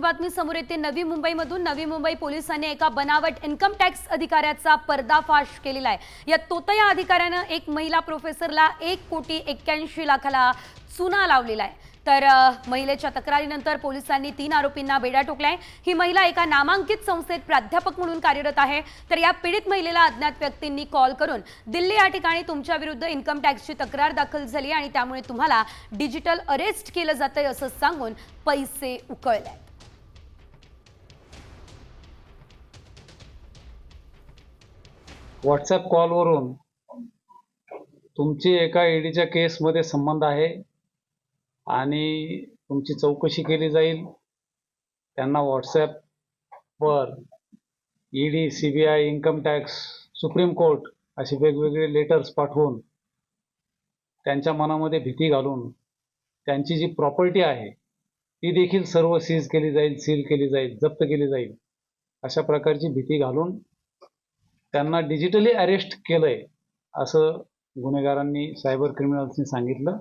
बातमी समोर येते. नवी मुंबईमधून नवी मुंबई पोलिसांनी एका बनावट इन्कम टॅक्स अधिकाऱ्याचा पर्दाफाश केलेला आहे. या तोतया अधिकाऱ्यानं एक महिला प्रोफेसरला एक कोटी एक्क्याऐंशी लाखाला चुना लावलेला आहे. तर महिलेच्या तक्रारीनंतर पोलिसांनी तीन आरोपींना बेड्या ठोकलाय ही महिला एका नामांकित संस्थेत प्राध्यापक म्हणून कार्यरत आहे. तर या पीडित महिलेला अज्ञात व्यक्तींनी कॉल करून दिल्ली या ठिकाणी तुमच्या विरुद्ध इन्कम टॅक्सची तक्रार दाखल झाली आणि त्यामुळे तुम्हाला डिजिटल अरेस्ट केलं जातंय असं सांगून पैसे उकळले व्हॉट्सॲप कॉलवरून तुमची एका ईडीच्या केसमध्ये संबंध आहे आणि तुमची चौकशी केली जाईल. त्यांना व्हॉट्सॲपवर ED C B I income tax supreme court असे वेगवेगळे लेटर्स पाठवून त्यांच्या मनामध्ये भीती घालून त्यांची जी प्रॉपर्टी आहे ती देखील सर्व सीज केली जाईल सील केली जाईल जप्त केली जाईल अशा प्रकारची भीती घालून त्यांना डिजिटली अरेस्ट केलंय असं गुन्हेगारांनी सायबर क्रिमिनल्सनी सांगितलं.